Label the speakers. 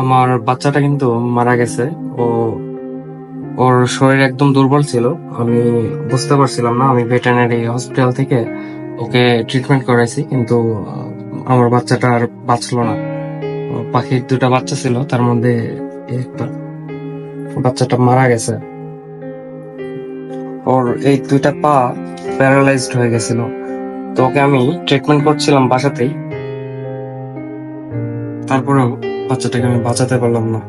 Speaker 1: আমার বাচ্চাটা কিন্তু মারা গেছে। ও, ওর শরীর একদম দুর্বল ছিল। আমি বুঝতে পারছিলাম না, আমি ভেটেরিনারি হসপিটাল থেকে ওকে ট্রিটমেন্ট করাইছি, কিন্তু আমার বাচ্চাটা আর বাঁচলো না। পাখির দুটা বাচ্চা ছিল, তার মধ্যে একটা, বাচ্চাটা মারা গেছে। ওর এই দুইটা পা প্যারালাইজড হয়ে গেছিল। তো ওকে আমি ট্রিটমেন্ট করছিলাম বাসাতেই। তারপরেও বাচ্চাটাকে আমি বাঁচাতে পারলাম না।